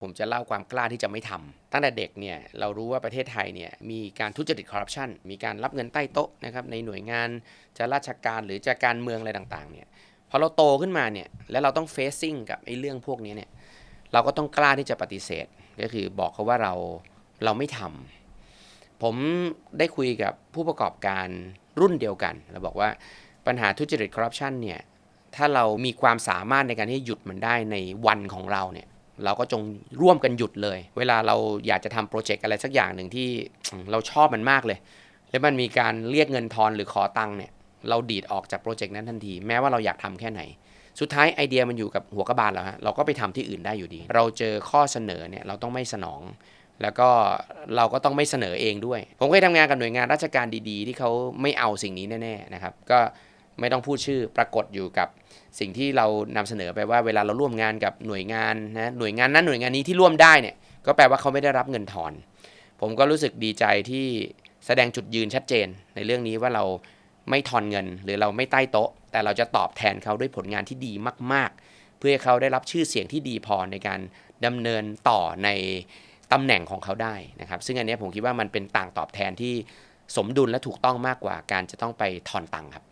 ผมจะเล่าความกล้าที่จะไม่ทำตั้งแต่เด็กเนี่ยเรารู้ว่าประเทศไทยเนี่ยมีการทุจริตคอร์รัปชันมีการรับเงินใต้โต๊ะนะครับในหน่วยงานจะราชการหรือจะการเมืองอะไรต่างๆเนี่ยพอเราโตขึ้นมาเนี่ยแล้วเราต้องเฟซซิ่งกับไอ้เรื่องพวกนี้เนี่ยเราก็ต้องกล้าที่จะปฏิเสธ ก็คือบอกเขาว่าเราเราไม่ทำผมได้คุยกับผู้ประกอบการรุ่นเดียวกันเราบอกว่าปัญหาทุจริตคอร์รัปชันเนี่ยถ้าเรามีความสามารถในการที่หยุดมันได้ในวันของเราเนี่ย เราก็จงร่วมกันหยุดเลย เวลาเราอยากจะทำโปรเจกต์อะไรสักอย่างหนึ่งที่เราชอบมันมากเลย แล้วมันมีการเรียกเงินทอนหรือขอตังค์เนี่ย เราดีดออกจากโปรเจกต์นั้นทันที แม้ว่าเราอยากทำแค่ไหน สุดท้ายไอเดียมันอยู่กับหัวกระบาลแล้วฮะ เราก็ไปทำที่อื่นได้อยู่ดี เราเจอข้อเสนอเนี่ยเราต้องไม่สนอง แล้วก็เราก็ต้องไม่เสนอเองด้วย ผมเคยทำงานกับหน่วยงานราชการดี ๆ ที่เขาไม่เอาสิ่งนี้แน่ๆนะครับ ก็ ไม่ต้องพูดชื่อปรากฏอยู่กับสิ่งที่เรานำเสนอไปว่าเวลาเราร่วมงานกับหน่วยงานนะหน่วยงานนั้นหน่วยงานนี้ที่ร่วมได้เนี่ยก็แปลว่าเขาไม่ได้รับเงินทอน ผมก็รู้สึกดีใจที่แสดงจุดยืนชัดเจน ในเรื่องนี้ว่าเราไม่ทอนเงิน หรือเราไม่ใต้โต๊ะ แต่เราจะตอบแทนเขาด้วยผลงานที่ดีมาก ๆ เพื่อให้เขาได้รับชื่อเสียงที่ดีพอในการดำเนินต่อในตำแหน่งของเขาได้นะครับ ซึ่งอันนี้ผมคิดว่ามันเป็นต่างตอบแทนที่สมดุลและถูกต้องมากกว่าการจะต้องไปทอนตังค์ครับ